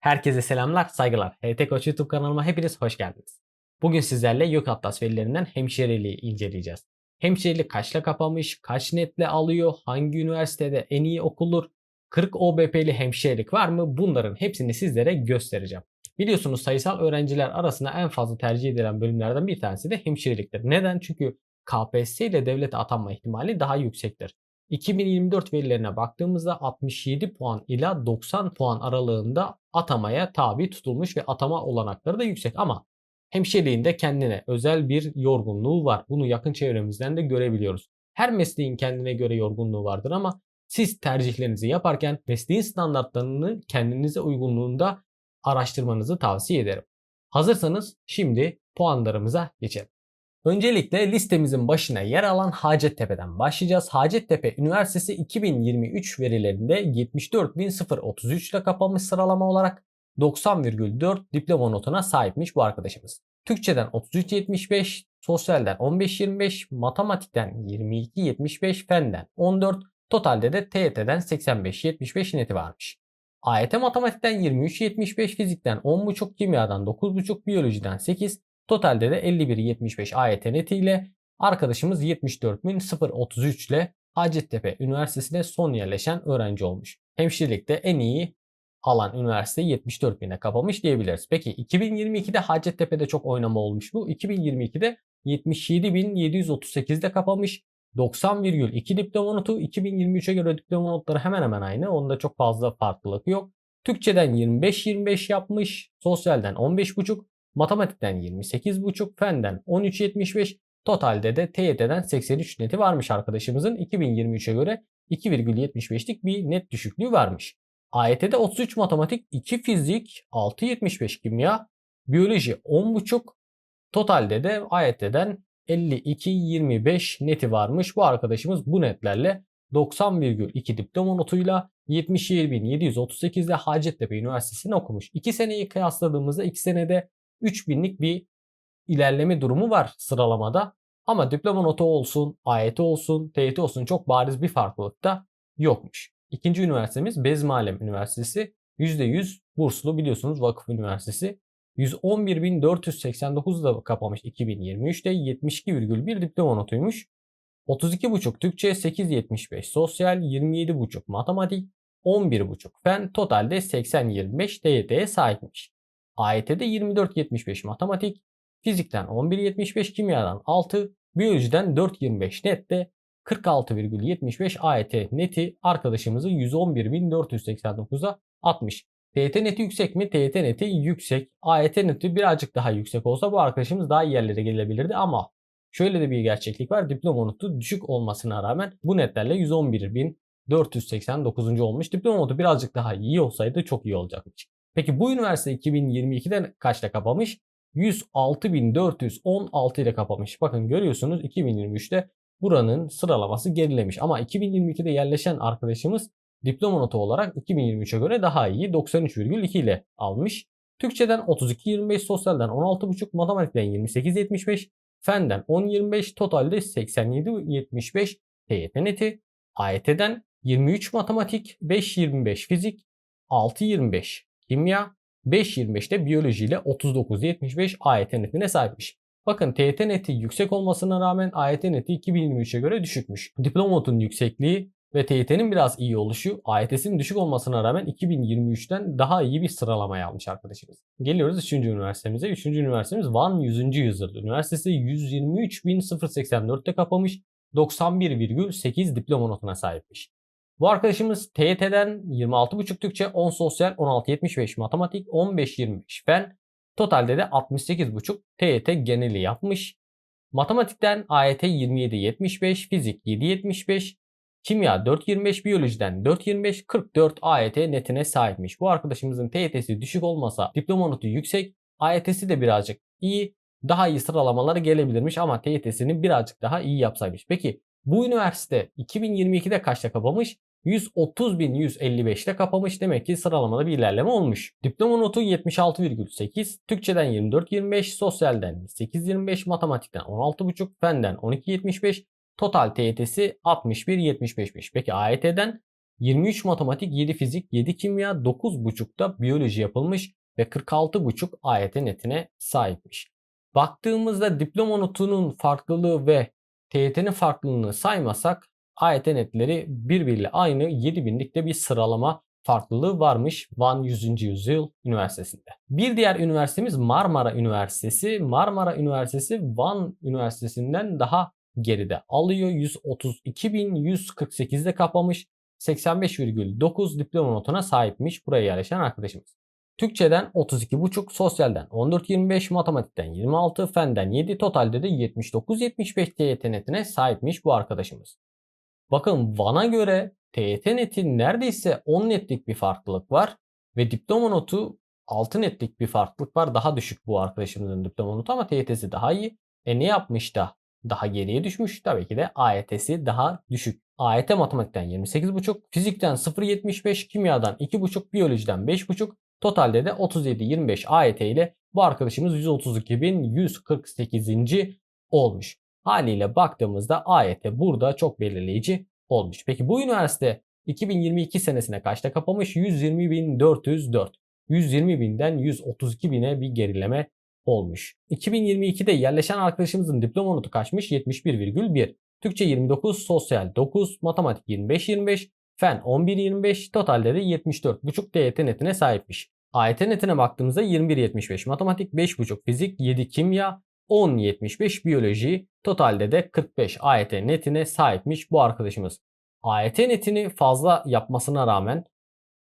Herkese selamlar, saygılar. HT Koç YouTube kanalıma hepiniz hoş geldiniz. Bugün sizlerle YÖK Atlas verilerinden hemşireliği inceleyeceğiz. Hemşirelik kaçla kapamış, kaç netle alıyor, hangi üniversitede en iyi okulur, 40 OBP'li hemşirelik var mı bunların hepsini sizlere göstereceğim. Biliyorsunuz sayısal öğrenciler arasında en fazla tercih edilen bölümlerden bir tanesi de hemşireliktir. Neden? Çünkü KPSS ile devlete atanma ihtimali daha yüksektir. 2024 verilerine baktığımızda 67 puan ila 90 puan aralığında atamaya tabi tutulmuş ve atama olanakları da yüksek ama hemşireliğinde kendine özel bir yorgunluğu var. Bunu yakın çevremizden de görebiliyoruz. Her mesleğin kendine göre yorgunluğu vardır ama siz tercihlerinizi yaparken mesleğin standartlarını kendinize uygunluğunda araştırmanızı tavsiye ederim. Hazırsanız şimdi puanlarımıza geçelim. Öncelikle listemizin başına yer alan Hacettepe'den başlayacağız. Hacettepe Üniversitesi 2023 verilerinde 74.033 ile kapanmış sıralama olarak 90,4 diploma notuna sahipmiş bu arkadaşımız. Türkçeden 33.75, sosyalden 15.25, matematikten 22.75, fenden 14, totalde de TYT'den 85.75 neti varmış. AYT matematikten 23.75, fizikten 10.5, kimyadan 9.5, biyolojiden 8, Totalde de 51.75 AYT netiyle arkadaşımız 74.033 ile Hacettepe Üniversitesi'ne son yerleşen öğrenci olmuş. Hemşirelikte en iyi alan üniversite 74.000'e kapamış diyebiliriz. Peki 2022'de Hacettepe'de çok oynama olmuş bu. 2022'de 77.738'de kapamış. 90,2 diploma notu 2023'e göre diploma notları hemen hemen aynı. Onda çok fazla farklılık yok. Türkçeden 25-25 yapmış. Sosyalden 15,5. Matematikten 28,5, fenden 13,75, totalde de TYT'den 83 neti varmış arkadaşımızın. 2023'e göre 2,75'lik bir net düşüklüğü varmış. AYT'de 33 matematik, 2 fizik, 6,75 kimya, biyoloji 10,5, totalde de AYT'den 52-25 neti varmış. Bu arkadaşımız bu netlerle 90,2 diploma notuyla 77.738'de Hacettepe Üniversitesi'ni okumuş. 2 seneyi kıyasladığımızda 2 senede 3000'lik bir ilerleme durumu var sıralamada. Ama diploma notu olsun, AYT olsun, TYT olsun çok bariz bir farklılık da yokmuş. İkinci üniversitemiz Bezmalem Üniversitesi. %100 burslu biliyorsunuz vakıf üniversitesi. 111.489'da kapamış 2023'te 72,1 diploma notuymuş. 32,5 Türkçe, 8.75 sosyal, 27,5 matematik, 11,5 fen, totalde 80-25 TYT'ye sahipmiş. AYT'de 24.75 matematik, fizikten 11.75 kimyadan 6, biyolojiden 4.25 nette 46,75 AYT neti arkadaşımızı 111.489'a atmış. TYT neti yüksek mi? TYT neti yüksek. AYT neti birazcık daha yüksek olsa bu arkadaşımız daha iyi yerlere gelebilirdi ama şöyle de bir gerçeklik var. Diploma notu düşük olmasına rağmen bu netlerle 111.489. olmuş. Diploma notu birazcık daha iyi olsaydı çok iyi olacakmış. Peki bu üniversite 2022'de kaçta kapamış? 106.416 ile kapamış. Bakın görüyorsunuz 2023'te buranın sıralaması gerilemiş. Ama 2022'de yerleşen arkadaşımız diploma notu olarak 2023'e göre daha iyi 93,2 ile almış. Türkçeden 32.25, sosyalden 16.5, matematikten 28.75, fenden 10.25, totalde 87.75 TYT neti. AYT'den 23 matematik, 5.25 fizik, 6.25 kimya, 5.25'te biyoloji ile 39.75 AYT netine sahipmiş. Bakın TYT neti yüksek olmasına rağmen AYT neti 2023'e göre düşükmüş. Diploma yüksekliği ve TYT'nin biraz iyi oluşu AYT'sinin düşük olmasına rağmen 2023'ten daha iyi bir sıralamaya almış arkadaşımız. Geliyoruz 3. üniversitemize. 3. üniversitemiz Van 100. Yüzyıl Üniversitesi 123.084'te kapamış. 91,8 diploma notuna sahipmiş. Bu arkadaşımız TYT'den 26,5 Türkçe, 10 sosyal, 16,75 matematik, 15,25 fen. Totalde de 68,5 TYT geneli yapmış. Matematikten AYT 27,75, fizik 7,75, kimya 4,25, biyolojiden 4,25, 44 AYT netine sahipmiş. Bu arkadaşımızın TYT'si düşük olmasa diploma notu yüksek, AYT'si de birazcık iyi, daha iyi sıralamaları gelebilirmiş ama TYT'sini birazcık daha iyi yapsaymış. Peki bu üniversite 2022'de kaçta kapamış? 130.155'te kapamış. Demek ki sıralamada bir ilerleme olmuş. Diploma notu 76,8, Türkçeden 24.25, sosyalden 8.25, matematikten 16.5, fenden 12.75, total TYT'si 61.75'miş. Peki AYT'den 23 matematik, 7 fizik, 7 kimya, 9.5'da biyoloji yapılmış ve 46.5 AYT netine sahipmiş. Baktığımızda diploma notunun farklılığı ve TYT'nin farklılığını saymasak AYT netleri birbiriyle aynı 7000'likte bir sıralama farklılığı varmış Van 100. Yüzyıl Üniversitesi'nde. Bir diğer üniversitemiz Marmara Üniversitesi. Marmara Üniversitesi Van Üniversitesi'nden daha geride alıyor. 132.148'de kapamış. 85,9 diploma notuna sahipmiş buraya yerleşen arkadaşımız. Türkçeden 32,5, sosyalden 14,25, matematikten 26, fenden 7, totalde de 79,75 TYT netine sahipmiş bu arkadaşımız. Bakın Van'a göre TYT neti neredeyse 10 netlik bir farklılık var ve diploma notu 6 netlik bir farklılık var. Daha düşük bu arkadaşımızın diploma notu ama TYT'si daha iyi. E ne yapmış da daha geriye düşmüş? Tabii ki de AYT'si daha düşük. AYT matematikten 28,5, fizikten 0,75, kimyadan 2,5, biyolojiden 5,5, totalde de 37,25 AYT ile bu arkadaşımız 132.148. olmuş. Haliyle baktığımızda AYT burada çok belirleyici olmuş. Peki bu üniversite 2022 senesine kaçta kapamış? 120.404. 120.000'den 132.000'e bir gerileme olmuş. 2022'de yerleşen arkadaşımızın diploma notu kaçmış? 71,1. Türkçe 29, sosyal 9, matematik 25-25, fen 11-25, totalde de 74,5 TYT netine sahipmiş. AYT netine baktığımızda 21-75 matematik, 5,5 fizik, 7 kimya, 10.75 biyoloji totalde de 45 AYT netine sahipmiş bu arkadaşımız. AYT netini fazla yapmasına rağmen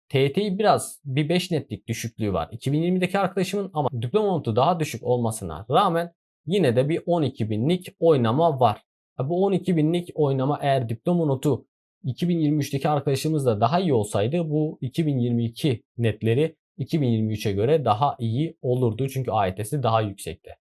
TYT'yi biraz bir 5 netlik düşüklüğü var. 2020'deki arkadaşımın ama diploma notu daha düşük olmasına rağmen yine de bir 12 binlik oynama var. Bu 12 binlik oynama eğer diploma notu 2023'teki arkadaşımız da daha iyi olsaydı bu 2022 netleri 2023'e göre daha iyi olurdu. Çünkü AYT'si daha yüksekti.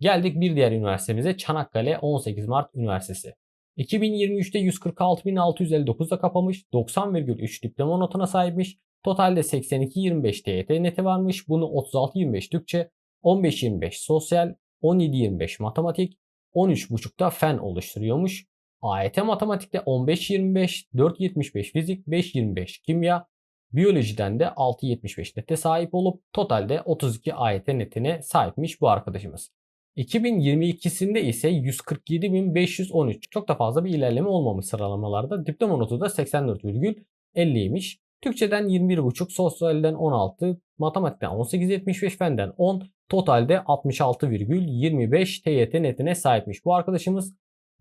Geldik bir diğer üniversitemize Çanakkale 18 Mart Üniversitesi. 2023'te 146.659'da kapamış, 90,3 diploma notuna sahipmiş. Totalde 82.25 TYT neti varmış. Bunu 36.25 Türkçe, 15.25 sosyal, 17.25 matematik, 13.5'da fen oluşturuyormuş. AYT matematikte 15.25, 4.75 fizik, 5.25 kimya, biyolojiden de 6.75 nete sahip olup totalde 32 AYT netine sahipmiş bu arkadaşımız. 2022'sinde ise 147.513. Çok da fazla bir ilerleme olmamış sıralamalarda. Diploma notu da 84,50'ymiş. Türkçeden 21.5, sosyalden 16, matematikten 18.75, fenden 10, totalde 66,25 TYT netine sahipmiş. Bu arkadaşımız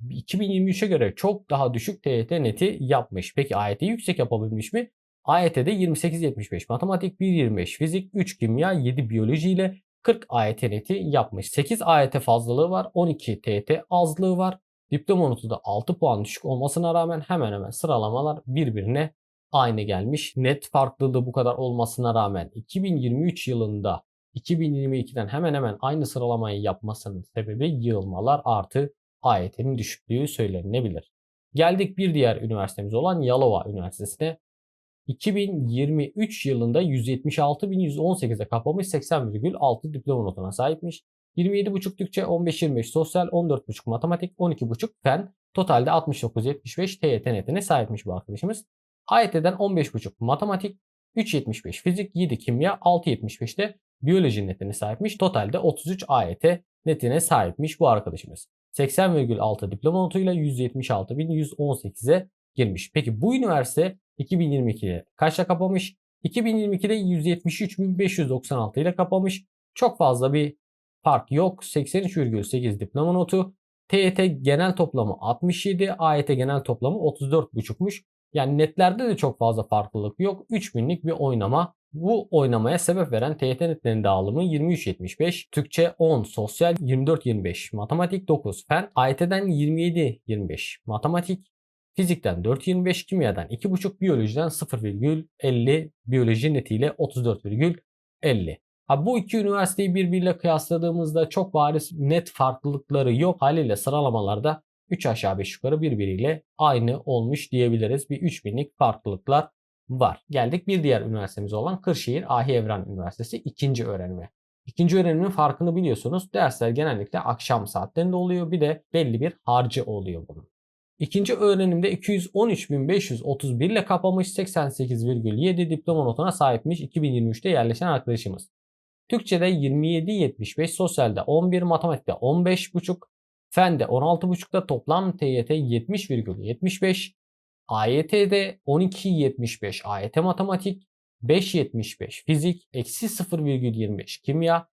2023'e göre çok daha düşük TYT neti yapmış. Peki AYT yüksek yapabilmiş mi? AYT'de 28.75 matematik, 1.25 fizik, 3 kimya, 7 biyoloji ile 40 AYT neti yapmış. 8 AYT fazlalığı var. 12 TYT azlığı var. Diploma notu da 6 puan düşük olmasına rağmen hemen hemen sıralamalar birbirine aynı gelmiş. Net farklılığı bu kadar olmasına rağmen 2023 yılında 2022'den hemen hemen aynı sıralamayı yapmasının sebebi yığılmalar artı AYT'nin düşüklüğü söylenebilir. Geldik bir diğer üniversitemiz olan Yalova Üniversitesi'ne. 2023 yılında 176.118'e kapamış 80,6 diploma notuna sahipmiş. 27,5 Türkçe, 15-25 sosyal, 14,5 matematik, 12,5 fen, totalde 69,75 TYT netine sahipmiş bu arkadaşımız. AYT'den 15,5 matematik, 3,75 fizik, 7 kimya, 6,75 de biyoloji netine sahipmiş. Totalde 33 AYT netine sahipmiş bu arkadaşımız. 80,6 diploma notuyla 176.118'e girmiş. Peki bu üniversite 2022'de kaçla kapamış? 2022'de 173.596 ile kapamış. Çok fazla bir fark yok. 83,8 diploma notu. TYT genel toplamı 67, AYT genel toplamı 34,5'muş. Yani netlerde de çok fazla farklılık yok. 3000'lik bir oynama. Bu oynamaya sebep veren TYT netlerinin dağılımı 23.75, Türkçe 10, sosyal 24.25, matematik 9, fen, AYT'den 27.25, matematik Fizikten 4.25, kimyadan 2.5, biyolojiden 0,50, biyoloji netiyle 34,50. Ha, bu iki üniversiteyi birbiriyle kıyasladığımızda çok bariz net farklılıkları yok. Haliyle sıralamalarda 3 aşağı 5 yukarı birbiriyle aynı olmuş diyebiliriz. Bir 3000'lik farklılıklar var. Geldik bir diğer üniversitemiz olan Kırşehir Ahi Evran Üniversitesi ikinci öğrenime. İkinci öğrenimin farkını biliyorsunuz. Dersler genellikle akşam saatlerinde oluyor. Bir de belli bir harcı oluyor bunun. İkinci öğrenimde 213.531 ile kapamış 88,7 diploma notuna sahipmiş 2023'te yerleşen arkadaşımız. Türkçe'de 27.75, sosyalde 11, matematikte 15.5, fende 16.5'da toplam TYT 70,75, AYT'de 12.75 AYT matematik, 5.75 fizik, eksi 0,25 kimya,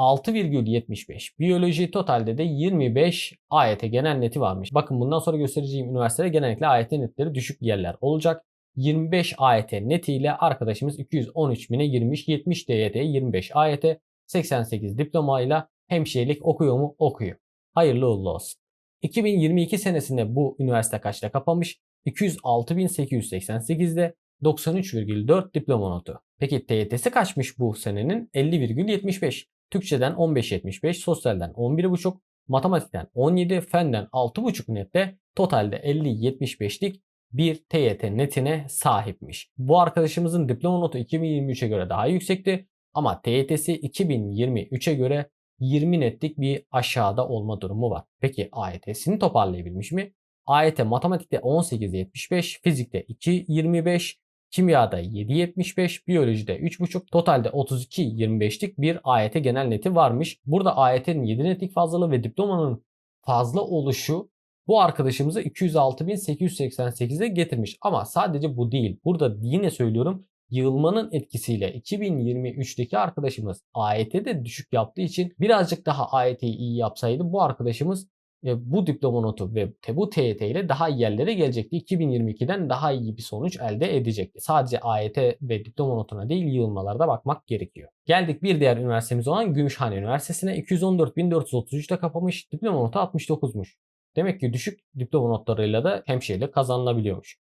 6,75 biyoloji totalde de 25 AYT genel neti varmış. Bakın bundan sonra göstereceğim üniversitede genellikle AYT netleri düşük yerler olacak. 25 AYT netiyle arkadaşımız 213 bine girmiş. 70 DYT, 25 AYT, 88 diplomayla hemşirelik okuyor mu? Okuyor. Hayırlı uğurlu olsun. 2022 senesinde bu üniversite kaçta kapamış? 206.888'de 93,4 diploma notu. Peki TYT'si kaçmış bu senenin? 50,75. Türkçeden 15.75, sosyalden 11.5, matematikten 17, fenden 6.5 nette totalde 50.75'lik bir TYT netine sahipmiş. Bu arkadaşımızın diploma notu 2023'e göre daha yüksekti ama TYT'si 2023'e göre 20 netlik bir aşağıda olma durumu var. Peki AYT'sini toparlayabilmiş mi? AYT matematikte 18.75, fizikte 2.25, kimyada 7.75, biyolojide 3.5, totalde 32.25'lik bir AYT genel neti varmış. Burada AYT'nin 7 netlik fazlalığı ve diplomanın fazla oluşu bu arkadaşımızı 206.888'e getirmiş. Ama sadece bu değil. Burada yine söylüyorum yığılmanın etkisiyle 2023'teki arkadaşımız AYT'de düşük yaptığı için birazcık daha AYT'yi iyi yapsaydı bu arkadaşımız bu diploma notu ve bu TYT ile daha iyi yerlere gelecekti. 2022'den daha iyi bir sonuç elde edecekti. Sadece AYT ve diploma notuna değil yığılmalarda bakmak gerekiyor. Geldik bir diğer üniversitemiz olan Gümüşhane Üniversitesi'ne 214.433'te kapamış diploma notu 69'muş. Demek ki düşük diploma notlarıyla da hemşirelik kazanılabiliyormuş.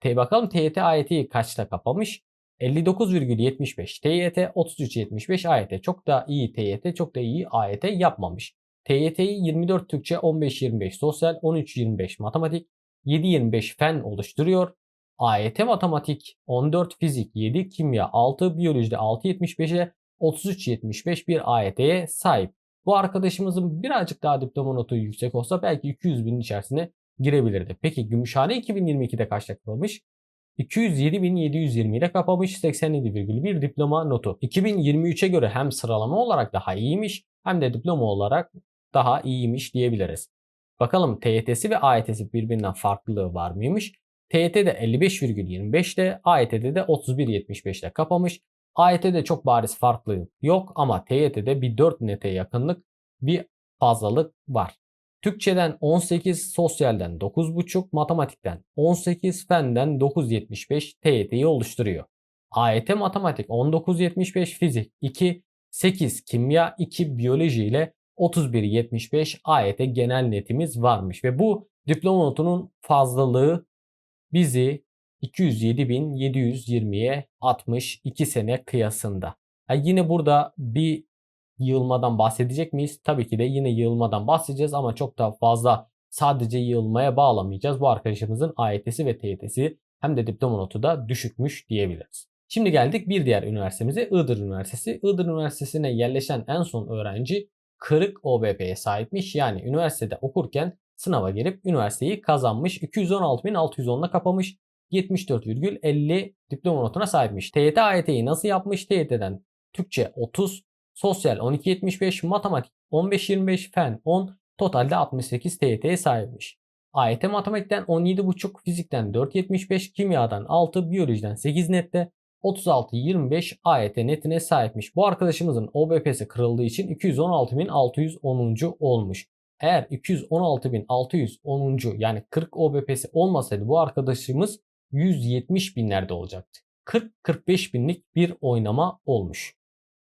Te bakalım TYT AYT'yi kaçta kapamış? 59,75 TYT, 33,75 AYT. Çok da iyi TYT, çok da iyi AYT yapmamış. TYT'yi 24 Türkçe, 15-25 sosyal, 13-25 matematik, 7-25 fen oluşturuyor. AYT matematik 14 fizik, 7 kimya, 6 biyolojide 6.75'e 33.75 bir AYT'ye sahip. Bu arkadaşımızın birazcık daha diploma notu yüksek olsa belki 200 binin içerisine girebilirdi. Peki Gümüşhane 2022'de kaçta kalmış? 207.720 ile kapamış 87,1 diploma notu. 2023'e göre hem sıralama olarak daha iyiymiş hem de diploma olarak daha iyiymiş diyebiliriz. Bakalım TYT'si ve AYT'si birbirinden farklılığı var mıymış? TYT'de 55,25'te, AYT'de de 31,75'te kapamış. AYT'de çok bariz farklılığı yok ama TYT'de bir 4 nete yakınlık bir fazlalık var. Türkçeden 18, sosyalden 9,5, matematikten 18, fenden 9,75 TYT'yi oluşturuyor. AYT matematik 19,75, fizik 2, 8 kimya, 2 biyoloji ile 31.75 AYT genel netimiz varmış ve bu diploma notunun fazlalığı bizi 207.720'ye 62 sene kıyasında. Yani yine burada bir yığılmadan bahsedecek miyiz? Tabii ki de yine yığılmadan bahsedeceğiz ama çok da fazla sadece yığılmaya bağlamayacağız. Bu arkadaşımızın AYT'si ve TYT'si hem de diploma notu da düşükmüş diyebiliriz. Şimdi geldik bir diğer üniversitemize Iğdır Üniversitesi. Iğdır Üniversitesi'ne yerleşen en son öğrenci kırık OBP'ye sahipmiş. Yani üniversitede okurken sınava girip üniversiteyi kazanmış. 216.610'la kapamış. 74,50 diploma notuna sahipmiş. TYT AYT'yi nasıl yapmış? TYT'den Türkçe 30, sosyal 12.75, matematik 15.25, fen 10, totalde 68 TYT'ye sahipmiş. AYT matematikten 17.5, fizikten 4.75, kimyadan 6, biyolojiden 8 nette, 36-25 AYT netine sahipmiş. Bu arkadaşımızın OBP'si kırıldığı için 216.610. olmuş. Eğer 216.610. yani 40 OBP'si olmasaydı bu arkadaşımız 170 binlerde olacaktı. 40-45 binlik bir oynama olmuş.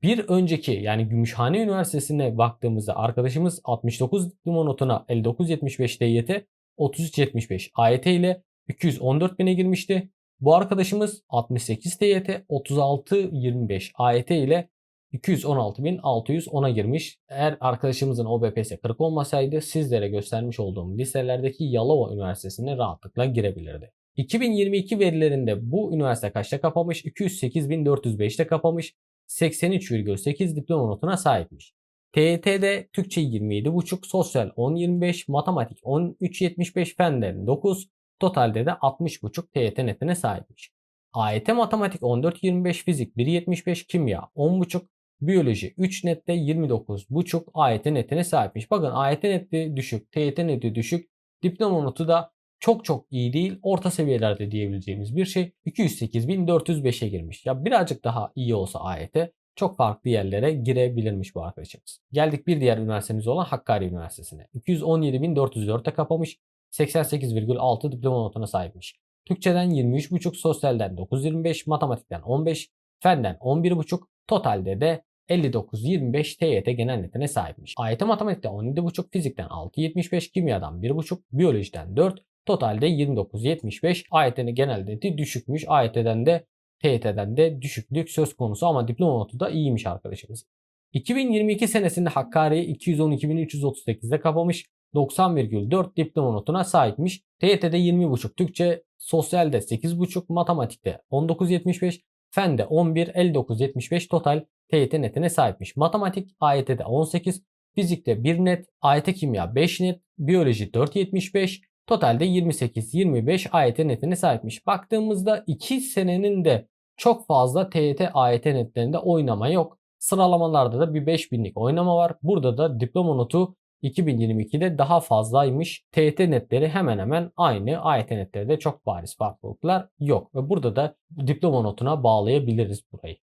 Bir önceki yani Gümüşhane Üniversitesi'ne baktığımızda arkadaşımız 69 diploma notuna 59.75 DYT, 33.75 AYT ile 214 bine girmişti. Bu arkadaşımız 68 TYT 3625 AYT ile 216.610'a girmiş. Eğer arkadaşımızın OBP'si 40 olmasaydı sizlere göstermiş olduğum listelerdeki Yalova Üniversitesi'ne rahatlıkla girebilirdi. 2022 verilerinde bu üniversite kaçta kapamış? 208.405'te kapamış. 83,8 diploma notuna sahipmiş. TYT'de Türkçe 27,5, sosyal 10.25, matematik 13.75, fenden 9, totalde de 60,5 TYT netine sahipmiş. AYT matematik 14.25, fizik 1.75, kimya 10.5, biyoloji 3 nette 29.5 AYT netine sahipmiş. Bakın AYT neti düşük, TYT neti düşük, diploma notu da çok çok iyi değil, orta seviyelerde diyebileceğimiz bir şey. 208.405'e girmiş. Ya birazcık daha iyi olsa AYT çok farklı yerlere girebilirmiş bu arkadaşımız. Geldik bir diğer üniversitemiz olan Hakkari Üniversitesi'ne. 217.404'te kapamış, 88,6 diploma notuna sahipmiş. Türkçeden 23,5, sosyalden 9.25, matematikten 15, fenden 11,5, totalde de 59-25 TYT genel netine sahipmiş. AYT matematikte 17,5, fizikten 6.75, kimyadan 1,5, biyolojiden 4, totalde 29-75 AYT'nin genel neti düşükmüş. AYT'den de TYT'den de düşüklük söz konusu ama diploma notu da iyiymiş arkadaşımız. 2022 senesinde Hakkari 212.338'de kapamış. 90,4 diploma notuna sahipmiş. TYT'de 20,5 Türkçe, sosyalde 8,5, matematikte 19,75, fende 11, 59,75 total TYT netine sahipmiş. Matematik AYT'de 18, fizikte 1 net, AYT kimya 5 net, biyoloji 4,75, totalde 28-25 AYT netine sahipmiş. Baktığımızda 2 senenin de çok fazla TYT AYT netlerinde oynama yok. Sıralamalarda da bir 5000'lik oynama var. Burada da diploma notu 2022'de daha fazlaymış. TYT netleri hemen hemen aynı. AYT netleri de çok bariz farklılıklar yok. Ve burada da diploma notuna bağlayabiliriz burayı.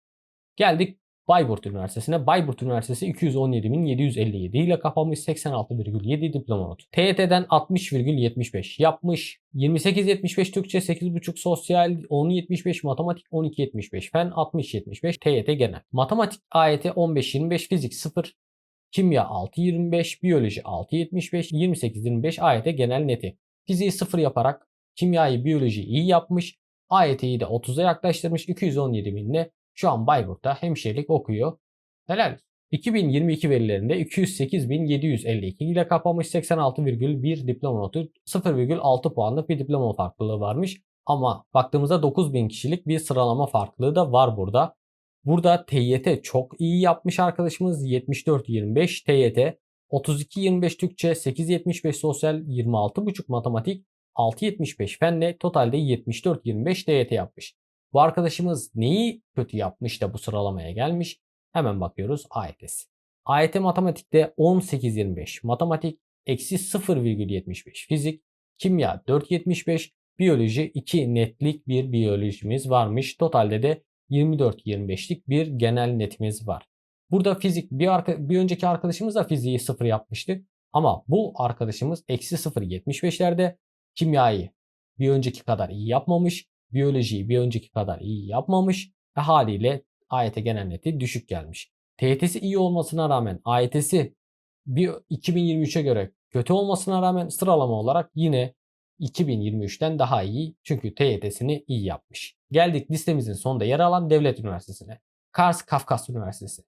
Geldik Bayburt Üniversitesi'ne. Bayburt Üniversitesi 217.757 ile kapanmış 86,7 diploma notu. TYT'den 60,75 yapmış. 28.75 Türkçe 8.5 sosyal 10.75 matematik 12.75 fen 60.75 TYT genel. Matematik AYT 15.25 fizik 0 kimya 6.25 biyoloji 6.75 28.25 AYT genel neti. Fiziği 0 yaparak kimyayı biyolojiyi iyi yapmış. AYT'yi de 30'a yaklaştırmış 217 binle şu an Bayburt'ta hemşirelik okuyor. Helal. 2022 verilerinde 208.752 ile kapamış 86,1 diploma notu 0,6 puanlık bir diploma farklılığı varmış. Ama baktığımızda 9000 kişilik bir sıralama farklılığı da var burada. Burada TYT çok iyi yapmış arkadaşımız 74-25 TYT 32-25 Türkçe 8-75 sosyal 26,5 matematik 6-75 fenle totalde 74-25 TYT yapmış. Bu arkadaşımız neyi kötü yapmış da bu sıralamaya gelmiş? Hemen bakıyoruz AYT'si. AYT matematikte 18.25, matematik eksi 0,75, fizik, kimya 4.75, biyoloji 2 netlik bir biyolojimiz varmış. Totalde de 24-25'lik bir genel netimiz var. Burada fizik bir, arka, bir önceki arkadaşımız da fiziği 0 yapmıştı. Ama bu arkadaşımız eksi 0.75'lerde kimyayı bir önceki kadar iyi yapmamış biyolojiyi bir önceki kadar iyi yapmamış ve haliyle AYT genel neti düşük gelmiş. TYT'si iyi olmasına rağmen AYT'si bir 2023'e göre kötü olmasına rağmen sıralama olarak yine 2023'ten daha iyi çünkü TYT'sini iyi yapmış. Geldik listemizin sonunda yer alan devlet üniversitesine. Kars Kafkas Üniversitesi.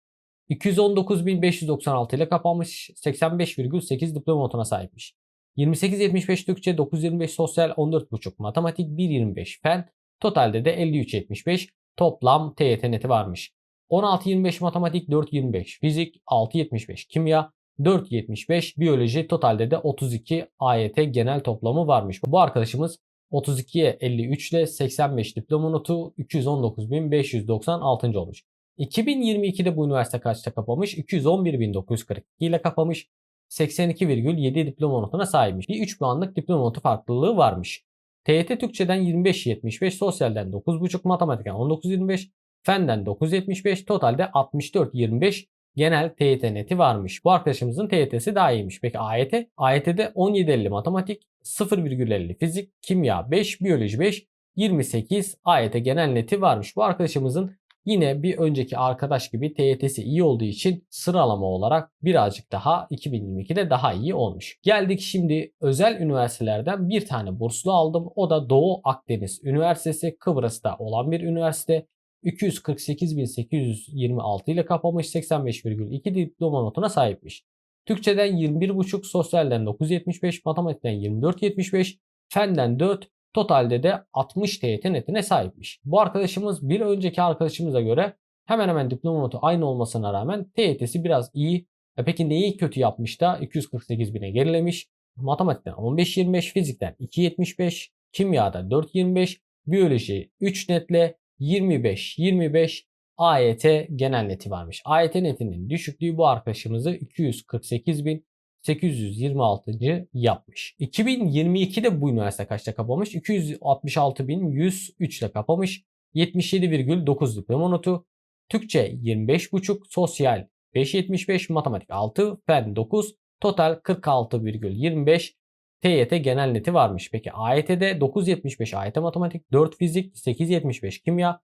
219.596 ile kapanmış 85,8 diploma notuna sahipmiş. 28.75 Türkçe, 9.25 sosyal, 14.5 matematik, 1.25 fen, totalde de 53.75 toplam TYT neti varmış. 16.25 matematik, 4.25 fizik, 6.75 kimya, 4.75 biyoloji totalde de 32 AYT genel toplamı varmış. Bu arkadaşımız 32'ye 53 ile 85 diploma notu 219.596. olmuş. 2022'de bu üniversite kaçta kapamış? 211.942 ile kapamış. 82,7 diploma notuna sahipmiş. Bir 3 puanlık diploma notu farklılığı varmış. TYT Türkçeden 25-75, sosyalden 9,5, matematikten 19-25, fenden 9.75, totalde 64-25 genel TYT neti varmış. Bu arkadaşımızın TYT'si daha iyiymiş. Peki AYT? AYT'de 17.50 matematik, 0,50 fizik, kimya 5, biyoloji 5, 28 AYT genel neti varmış. Bu arkadaşımızın Yine bir önceki arkadaş gibi TYT'si iyi olduğu için sıralama olarak birazcık daha 2022'de daha iyi olmuş. Geldik şimdi özel üniversitelerden bir tane burslu aldım. O da Doğu Akdeniz Üniversitesi Kıbrıs'ta olan bir üniversite. 248.826 ile kapamış 85,2 diploma notuna sahipmiş. Türkçeden 21,5, sosyalden 9.75, matematikten 24.75, fenden 4, Totalde de 60 TYT netine sahipmiş. Bu arkadaşımız bir önceki arkadaşımıza göre hemen hemen diploma notu aynı olmasına rağmen TYT'si biraz iyi. E peki neyi kötü yapmış da 248 bine gerilemiş? Matematikten 15-25, fizikten 2-75, kimyada 4-25, biyoloji 3 netle 25-25 AYT genel neti varmış. AYT netinin düşüklüğü bu arkadaşımızı 248.826. yapmış. 2022'de bu üniversite kaçta kapamış? 266.103 ile kapamış. 77,9 diploma notu. Türkçe 25,5, sosyal 5.75, matematik 6, fen 9, total 46,25 TYT genel neti varmış. Peki AYT'de 9.75 AYT matematik, 4 fizik, 8.75 kimya,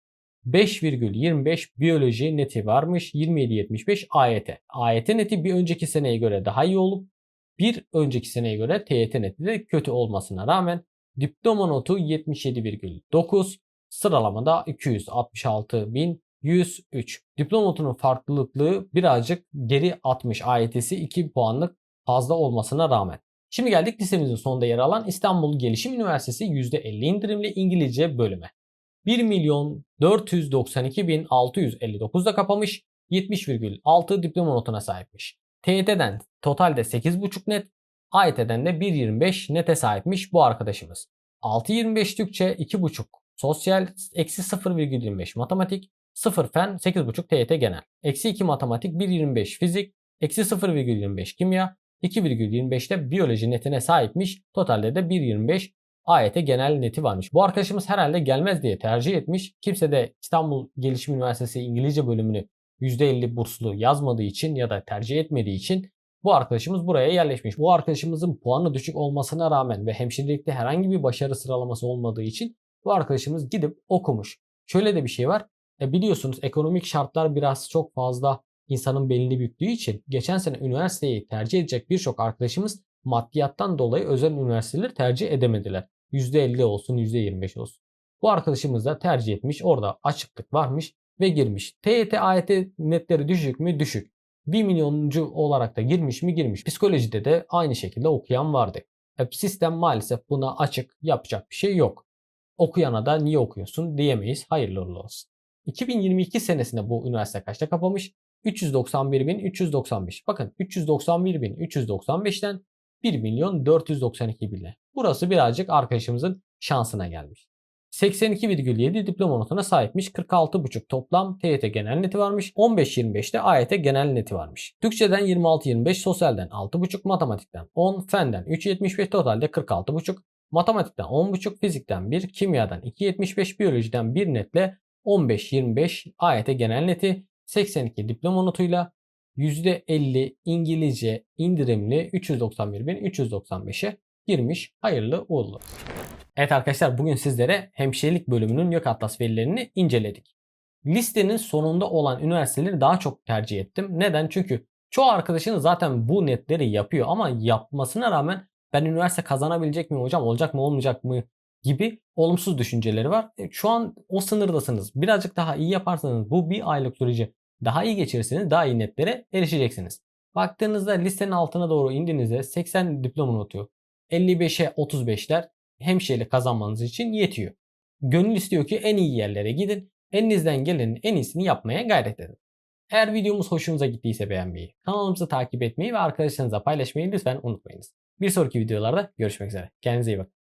5,25 biyoloji neti varmış. 27.75 AYT. AYT neti bir önceki seneye göre daha iyi olup bir önceki seneye göre TYT neti de kötü olmasına rağmen diploma notu 77,9 sıralamada 266.103. Diploma notunun farklılıklığı birazcık geri atmış AYT'si 2 puanlık fazla olmasına rağmen. Şimdi geldik lisemizin sonunda yer alan İstanbul Gelişim Üniversitesi %50 indirimli İngilizce bölüme. 1 milyon 492 bin 659'da kapamış 70,6 diploma notuna sahipmiş. TYT'den totalde 8,5 net, AYT'den de 1,25 nete sahipmiş bu arkadaşımız. 6,25 Türkçe, 2,5 sosyal, eksi 0,25 matematik, 0 fen, 8,5 TYT genel. Eksi 2 matematik, 1,25 fizik, eksi 0,25 kimya, 2,25'te biyoloji netine sahipmiş. Totalde de 1,25 AYT genel neti varmış. Bu arkadaşımız herhalde gelmez diye tercih etmiş. Kimse de İstanbul Gelişim Üniversitesi İngilizce bölümünü %50 burslu yazmadığı için ya da tercih etmediği için bu arkadaşımız buraya yerleşmiş. Bu arkadaşımızın puanı düşük olmasına rağmen ve hemşirelikte herhangi bir başarı sıralaması olmadığı için bu arkadaşımız gidip okumuş. Şöyle de bir şey var. E biliyorsunuz ekonomik şartlar biraz çok fazla insanın belini büktüğü için geçen sene üniversiteyi tercih edecek birçok arkadaşımız maddiyattan dolayı özel üniversiteleri tercih edemediler. %50 olsun %25 olsun. Bu arkadaşımız da tercih etmiş. Orada açıklık varmış ve girmiş. TYT, AYT netleri düşük mü? Düşük. 1 milyoncu olarak da girmiş mi? Girmiş. Psikolojide de aynı şekilde okuyan vardı. Hep sistem maalesef buna açık. Yapacak bir şey yok. Okuyana da niye okuyorsun diyemeyiz. Hayırlı uğurlu olsun. 2022 senesinde bu üniversite kaçta kapamış? 391.395. Bakın 391.395'ten 1 milyon 492 bine. Burası birazcık arkadaşımızın şansına gelmiş. 82,7 diploma notuna sahipmiş. 46,5 toplam TYT genel neti varmış. 15-25'te AYT genel neti varmış. Türkçeden 26-25, sosyalden 6,5, matematikten 10, fenden 3,75 totalde 46,5. Matematikten 10,5, fizikten 1, kimyadan 2,75, biyolojiden 1 netle 15-25 AYT genel neti 82 diploma notuyla %50 İngilizce indirimli 391.395'e girmiş. Hayırlı uğurlu. Evet arkadaşlar bugün sizlere hemşirelik bölümünün YÖK Atlas verilerini inceledik. Listenin sonunda olan üniversiteleri daha çok tercih ettim. Neden? Çünkü çoğu arkadaşın zaten bu netleri yapıyor ama yapmasına rağmen ben üniversite kazanabilecek miyim hocam olacak mı olmayacak mı gibi olumsuz düşünceleri var. E, şu an o sınırdasınız. Birazcık daha iyi yaparsanız bu bir aylık süreci daha iyi geçirirseniz daha iyi netlere erişeceksiniz. Baktığınızda listenin altına doğru indiğinizde 80 diploma notu 55'e 35'ler hemşirelik kazanmanız için yetiyor. Gönül istiyor ki en iyi yerlere gidin. Elinizden gelenin en iyisini yapmaya gayret edin. Eğer videomuz hoşunuza gittiyse beğenmeyi, kanalımızı takip etmeyi ve arkadaşlarınızla paylaşmayı lütfen unutmayınız. Bir sonraki videolarda görüşmek üzere. Kendinize iyi bakın.